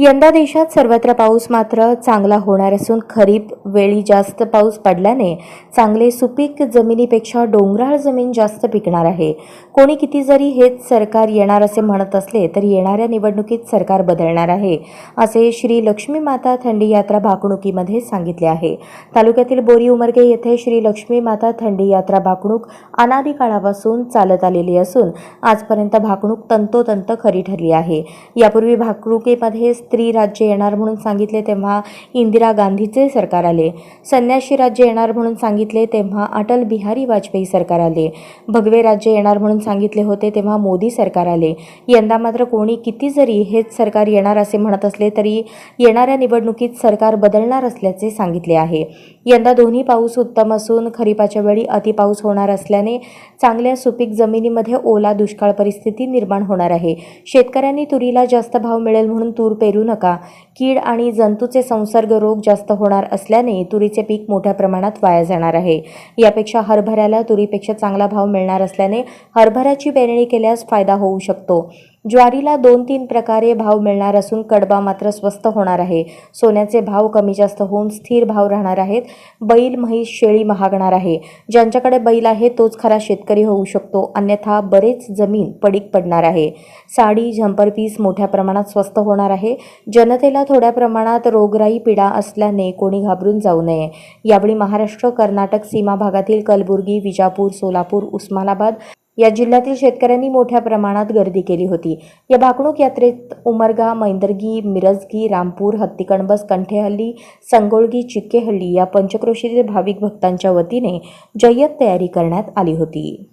यंदा देशात सर्वत्र पाऊस मात्र चांगला होणार असून खरीप वेळी जास्त पाऊस पडल्याने चांगले सुपीक जमिनीपेक्षा डोंगराळ जमीन जास्त पिकणार आहे. कोणी किती जरी हेच सरकार येणार असे म्हणत असले तरी येणाऱ्या निवडणुकीत सरकार बदलणार आहे असे श्री लक्ष्मी माता थंडी यात्रा भाकणुकीमध्ये सांगितले आहे. तालुक्यातील बोरी उमरगे येथे श्री लक्ष्मी माता थंडी यात्रा भाकणूक अनादी काळापासून चालत आलेली असून आजपर्यंत भाकणूक तंतोतंत खरी ठरली आहे. यापूर्वी भाकणुकीमध्ये स्त्री राज्य येणार म्हणून सांगितले तेव्हा इंदिरा गांधीचे सरकार आले. संन्याशी राज्य येणार म्हणून सांगितले तेव्हा अटल बिहारी वाजपेयी सरकार आले. भगवे राज्य येणार म्हणून सांगितले होते तेव्हा मोदी सरकार आले. यंदा मात्र कोणी किती जरी हेच सरकार येणार असे म्हणत असले तरी येणाऱ्या निवडणुकीत सरकार बदलणार असल्याचे सांगितले आहे. यंदा दोन्ही पाऊस उत्तम असून खरीपाच्या वेळी अतिपाऊस होणार असल्याने चांगल्या सुपीक जमिनीमध्ये ओला दुष्काळ परिस्थिती निर्माण होणार आहे. शेतकऱ्यांनी तुरीला जास्त भाव मिळेल म्हणून तूर पेरू नका. कीड आणि जंतूचे संसर्ग रोग जास्त होणार असल्याने तुरीचे पीक मोठ्या प्रमाणात वाया जाणार आहे. यापेक्षा हरभऱ्याला तुरीपेक्षा चांगला भाव मिळणार असल्याने हरभऱ्याची पेरणी केल्यास फायदा होऊ शकतो. ज्वारीला दोन तीन प्रकारे भाव मिळणार असून कडबा मात्र स्वस्त होणार आहे. सोन्याचे भाव कमी जास्त होऊन स्थिर भाव राहणार आहेत. बैल म्हैस शेळी महागणार आहे. ज्यांच्याकडे बैल आहे तोच खरा शेतकरी होऊ शकतो. अन्यथा बरेच जमीन पडीक पडणार आहे. साडी झंपर पीस मोठ्या प्रमाणात स्वस्त होणार आहे. जनतेला थोड्या प्रमाणात रोगराई पीडा असल्याने कोणी घाबरून जाऊ नये. यावेळी महाराष्ट्र कर्नाटक सीमा भागातील कलबुर्गी विजापूर सोलापूर उस्मानाबाद या जिल्ह्यातील शेतकऱ्यांनी मोठ्या प्रमाणात गर्दी केली होती. या भाकणूक यात्रेत उमरगा मैंदर्गी मिरजगी रामपूर हत्तीकणबस कंठेहल्ली संगोळगी चिक्केहल्ली या पंचक्रोशीतील भाविक भक्तांच्या वतीने जय्यत तयारी करण्यात आली होती.